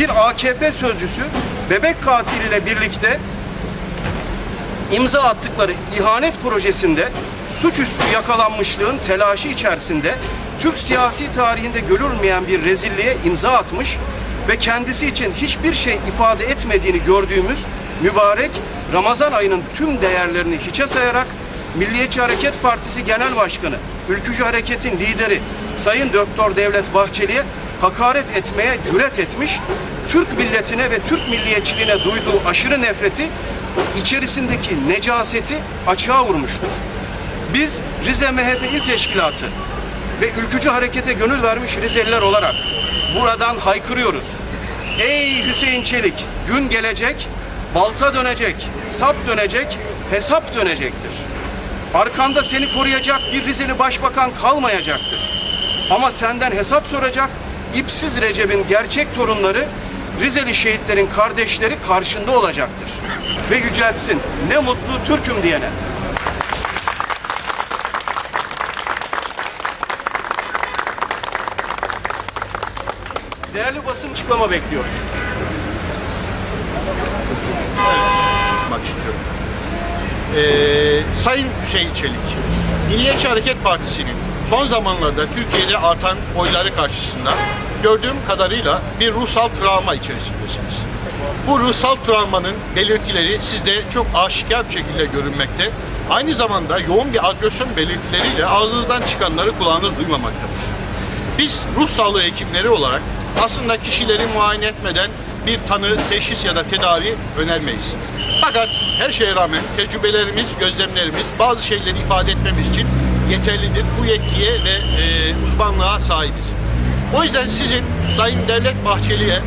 bir AKP sözcüsü bebek katiliyle birlikte imza attıkları ihanet projesinde suçüstü yakalanmışlığın telaşı içerisinde Türk siyasi tarihinde görülmeyen bir rezilliğe imza atmış ve kendisi için hiçbir şey ifade etmediğini gördüğümüz mübarek Ramazan ayının tüm değerlerini hiçe sayarak Milliyetçi Hareket Partisi Genel Başkanı, Ülkücü Hareket'in lideri Sayın Doktor Devlet Bahçeli'ye hakaret etmeye cüret etmiş, Türk milletine ve Türk milliyetçiliğine duyduğu aşırı nefreti içerisindeki necaseti açığa vurmuştur. Biz Rize MHP İl Teşkilatı ve ülkücü harekete gönül vermiş Rizeliler olarak buradan haykırıyoruz. Ey Hüseyin Çelik, gün gelecek, balta dönecek, sap dönecek, hesap dönecektir. Arkanda seni koruyacak bir Rizeli başbakan kalmayacaktır. Ama senden hesap soracak ipsiz Recep'in gerçek torunları Rizeli şehitlerin kardeşleri karşında olacaktır. Ve yüceltsin ne mutlu Türk'üm diyene. Değerli basın açıklama bekliyoruz. istiyorum. Ee, Sayın Hüseyin Çelik, Milliyetçi Hareket Partisi'nin son zamanlarda Türkiye'de artan oyları karşısında gördüğüm kadarıyla bir ruhsal travma içerisindesiniz. Bu ruhsal travmanın belirtileri sizde çok aşikar bir şekilde görünmekte. Aynı zamanda yoğun bir agresyon belirtileriyle ağzınızdan çıkanları kulağınız duymamaktadır. Biz ruh sağlığı hekimleri olarak aslında kişileri muayene etmeden bir tanı, teşhis ya da tedavi önermeyiz. Fakat her şeye rağmen tecrübelerimiz, gözlemlerimiz bazı şeyleri ifade etmemiz için yeterlidir. Bu yetkiye ve e, uzmanlığa sahibiz. O yüzden sizin Sayın Devlet Bahçeli'ye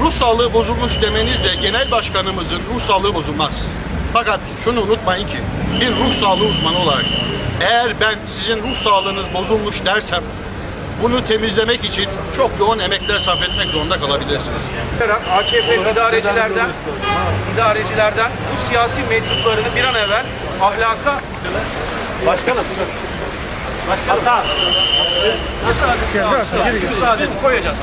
ruh sağlığı bozulmuş demenizle genel başkanımızın ruh sağlığı bozulmaz. Fakat şunu unutmayın ki bir ruh sağlığı uzmanı olarak eğer ben sizin ruh sağlığınız bozulmuş dersem bunu temizlemek için çok yoğun emekler sarf etmek zorunda kalabilirsiniz. AKP idarecilerden, idarecilerden bu siyasi meczuplarını bir an evvel ahlaka Başkanım. Başkanım. Müsaade. Müsaade koyacağız.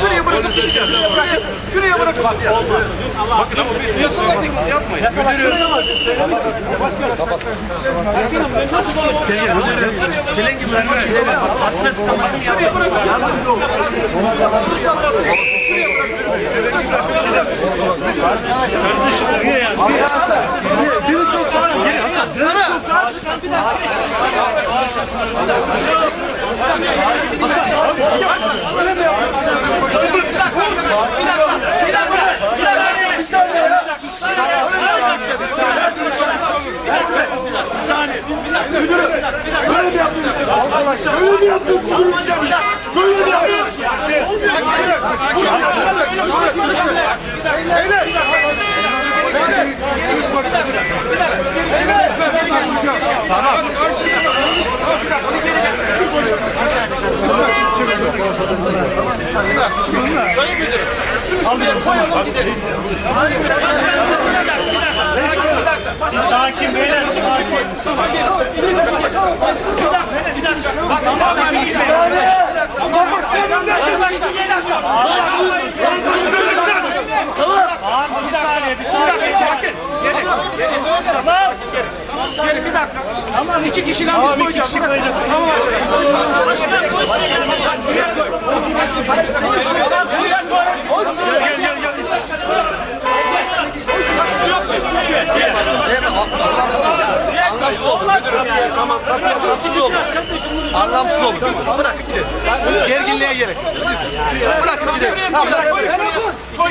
Şuraya bırakıp gideceğiz. Şuraya, şuraya bırakıp gideceğiz. Bakın ama biz yasal hareketimizi yapmayın. Senin gibi aslında tıklamasını yaptı. Sayın Müdürüm. Şunu şuraya koyalım gidelim. Sakin beyler, sakin. Tamam, bir saniye, bir saniye. Tamam. Gelin bir dakika. Tamam iki kişiden biz Tamam, iki koyacağız. kişi koyacağız. Tamam. Gel, gel, gel. Anlamsız oldu müdürüm. Tamam, anlamsız oldu. Anlamsız oldu. Bırak gidelim. Gerginliğe gerek. Bırakın gidelim. Bırak, koy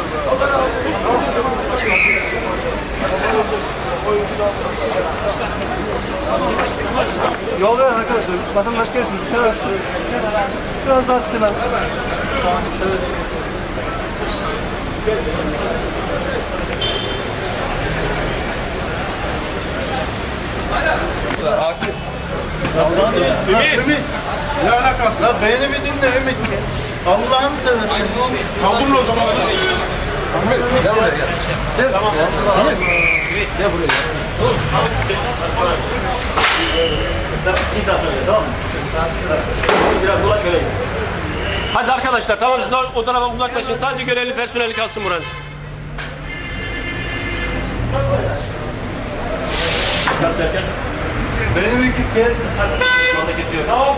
Yol verin arkadaşlar. Vatandaş gelsin. Biraz, biraz daha çıkın abi. Ümit. Ne alakası? Ya beni bir dinle Ümit. Allah'ını seversen. Kaldırın o zaman. Biraz dolaş öyle. Hadi arkadaşlar tamam siz o tarafa uzaklaşın. Sadece görevli personeli kalsın buranın. Benim ekip gelsin. Tamam.